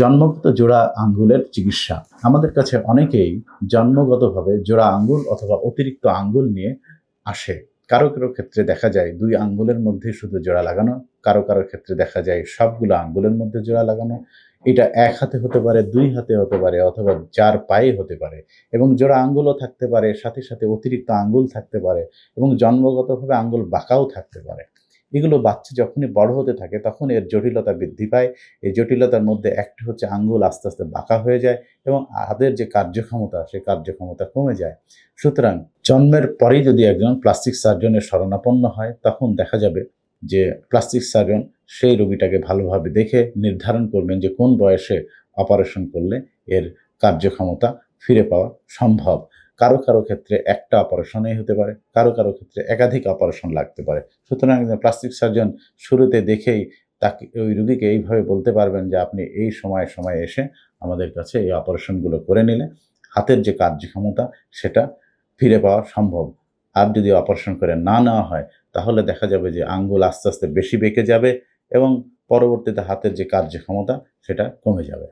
জন্মগত জোড়া আঙ্গুলের চিকিৎসা। আমাদের কাছে অনেকেই জন্মগতভাবে জোড়া আঙ্গুল অথবা অতিরিক্ত আঙ্গুল নিয়ে আসে। কারও কারও ক্ষেত্রে দেখা যায় দুই আঙ্গুলের মধ্যে শুধু জোড়া লাগানো, কারও কারও ক্ষেত্রে দেখা যায় সবগুলো আঙ্গুলের মধ্যে জোড়া লাগানো। এটা এক হাতে হতে পারে, দুই হাতে হতে পারে অথবা চার পায়ে হতে পারে এবং জোড়া আঙ্গুলও থাকতে পারে, সাথে সাথে অতিরিক্ত আঙ্গুল থাকতে পারে এবং জন্মগতভাবে আঙ্গুল বাঁকাও থাকতে পারে। এগুলো বাচ্চা যখনই বড় হতে থাকে, তখন এর জটিলতা বৃদ্ধি পায়। এই জটিলতার মধ্যে একটি হচ্ছে আঙ্গুল আস্তে আস্তে বাঁকা হয়ে যায় এবং হাতের যে কার্যক্ষমতা, সেই কার্যক্ষমতা কমে যায়। সুতরাং জন্মের পরেই যদি একজন প্লাস্টিক সার্জনের শরণাপন্ন হয়, তখন দেখা যাবে যে প্লাস্টিক সার্জন সেই রোগীটাকে ভালোভাবে দেখে নির্ধারণ করবেন যে কোন বয়সে অপারেশন করলে এর কার্যক্ষমতা ফিরে পাওয়া সম্ভব। কারও কারও ক্ষেত্রে একটা অপারেশনেই হতে পারে, কারও কারও ক্ষেত্রে একাধিক অপারেশন লাগতে পারে। সুতরাং একজন প্লাস্টিক সার্জন শুরুতে দেখেই তাকে, ওই রুগীকে এইভাবে বলতে পারবেন যে, আপনি এই সময় সময় এসে আমাদের কাছে এই অপারেশনগুলো করে নিলে হাতের যে কার্যক্ষমতা সেটা ফিরে পাওয়া সম্ভব। আর যদি অপারেশন করে না নেওয়া হয়, তাহলে দেখা যাবে যে আঙ্গুল আস্তে আস্তে বেশি বেঁকে যাবে এবং পরবর্তীতে হাতের যে কার্যক্ষমতা সেটা কমে যাবে।